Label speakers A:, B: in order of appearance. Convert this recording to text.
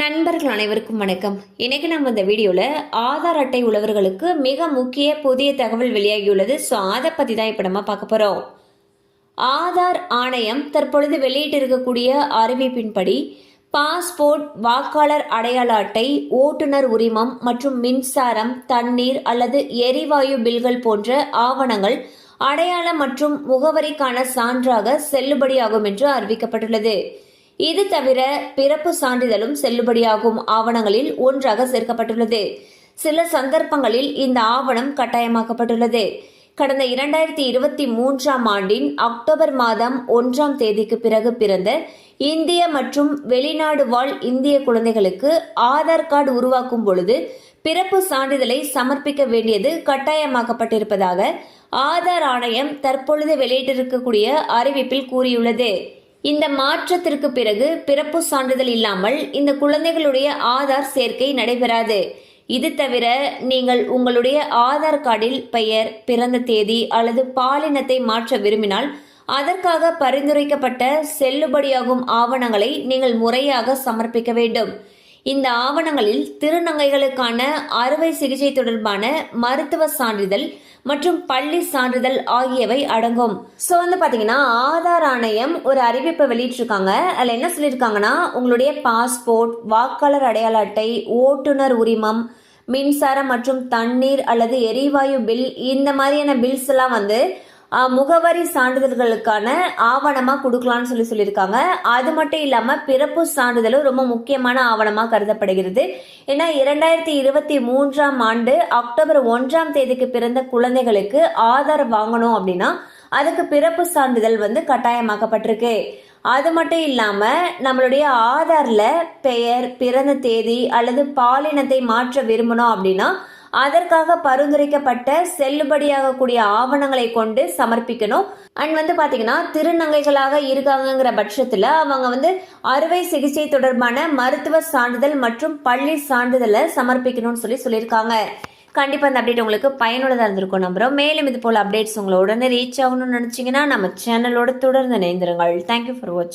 A: நண்பர்கள் அனைவருக்கும் வணக்கம். இன்னைக்கு நம்ம இந்த வீடியோவில் ஆதார் அட்டை உள்ளவர்களுக்கு மிக முக்கிய புதிய தகவல் வெளியாகியுள்ளது. ஸோ அதை பற்றி தான் இப்போ நம்ம பார்க்க போகிறோம் ஆதார் ஆணையம் தற்பொழுது வெளியிட்டிருக்கக்கூடிய அறிவிப்பின்படி பாஸ்போர்ட் வாக்காளர் அடையாள அட்டை ஓட்டுநர் உரிமம் மற்றும் மின்சாரம் தண்ணீர் அல்லது எரிவாயு பில்கள் போன்ற ஆவணங்கள் அடையாளம் மற்றும் முகவரிக்கான சான்றாக செல்லுபடியாகும் என்று அறிவிக்கப்பட்டுள்ளது. இது தவிர பிறப்பு சான்றிதழும் செல்லுபடியாகும் ஆவணங்களில் ஒன்றாக சேர்க்கப்பட்டுள்ளது. சில சந்தர்ப்பங்களில் இந்த ஆவணம் கட்டாயமாக்கப்பட்டுள்ளது. கடந்த இரண்டாயிரத்தி இருபத்தி மூன்றாம் ஆண்டின் அக்டோபர் மாதம் ஒன்றாம் தேதிக்கு பிறகு பிறந்த இந்திய மற்றும் வெளிநாடு வாழ் இந்திய குழந்தைகளுக்கு ஆதார் கார்டு உருவாக்கும் பொழுது பிறப்பு சான்றிதழை சமர்ப்பிக்க வேண்டியது கட்டாயமாக்கப்பட்டிருப்பதாக ஆதார் ஆணையம் தற்பொழுது வெளியிட்டிருக்கக்கூடிய அறிவிப்பில் கூறியுள்ளது. இந்த மாற்றத்திற்கு பிறகு பிறப்பு சான்றிதழ் இல்லாமல் இந்த குழந்தைகளுடைய ஆதார் சேர்க்கை நடைபெறாது. இது தவிர நீங்கள் உங்களுடைய ஆதார் கார்டில் பெயர் பிறந்த தேதி அல்லது பாலினத்தை மாற்ற விரும்பினால் அதற்காக பரிந்துரைக்கப்பட்ட செல்லுபடியாகும் ஆவணங்களை நீங்கள் முறையாக சமர்ப்பிக்க வேண்டும். இந்த ஆவணங்களில் திருநங்கைகளுக்கான அறுவை சிகிச்சை தொடர்பான மருத்துவ சான்றிதழ் மற்றும் பள்ளி சான்றிதழ் ஆகியவை அடங்கும். ஸோ வந்து பார்த்தீங்கன்னா ஆதார் ஆணையம் ஒரு அறிவிப்பை வெளியிட்டிருக்காங்க. அதில் என்ன சொல்லியிருக்காங்கன்னா உங்களுடைய பாஸ்போர்ட் வாக்காளர் அடையாள அட்டை ஓட்டுநர் உரிமம் மின்சாரம் மற்றும் தண்ணீர் அல்லது எரிவாயு பில் இந்த மாதிரியான பில்ஸ் எல்லாம் வந்து முகவரி சான்றிதழ்களுக்கான ஆவணமாக கொடுக்கலாம்னு சொல்லி சொல்லியிருக்காங்க. அது மட்டும் இல்லாமல் பிறப்பு சான்றிதழும் ரொம்ப முக்கியமான ஆவணமாக கருதப்படுகிறது. ஏன்னா இரண்டாயிரத்தி இருபத்தி மூன்றாம் ஆண்டு அக்டோபர் ஒன்றாம் தேதிக்கு பிறந்த குழந்தைகளுக்கு ஆதார் வாங்கணும் அப்படின்னா அதுக்கு பிறப்பு சான்றிதழ் வந்து கட்டாயமாக்கப்பட்டிருக்கு. அது மட்டும் இல்லாமல் நம்மளுடைய ஆதாரில் பெயர் பிறந்த தேதி அல்லது பாலினத்தை மாற்ற விரும்பணும் அப்படின்னா அதற்காக பரிந்துரைக்கப்பட்ட செல்லுபடியாகக்கூடிய ஆவணங்களை கொண்டு சமர்ப்பிக்கணும். அண்ட் வந்து பார்த்தீங்கன்னா திருநங்கைகளாக இருக்காங்கங்கிற பட்சத்தில் அவங்க வந்து அறுவை சிகிச்சை தொடர்பான மருத்துவ சான்றிதழ் மற்றும் பள்ளி சான்றிதழை சமர்ப்பிக்கணும்னு சொல்லி சொல்லியிருக்காங்க. கண்டிப்பாக அந்த அப்டேட் உங்களுக்கு பயனுள்ளதாக இருந்திருக்கும் நம்புகிறோம் மேலும் இது போல் அப்டேட்ஸ் உங்களை உடனே ரீச் ஆகணும்னு நினச்சிங்கன்னா நம்ம சேனலோட தொடர்ந்து இணைந்திருங்கள். தேங்க்யூ ஃபார் வாட்சிங்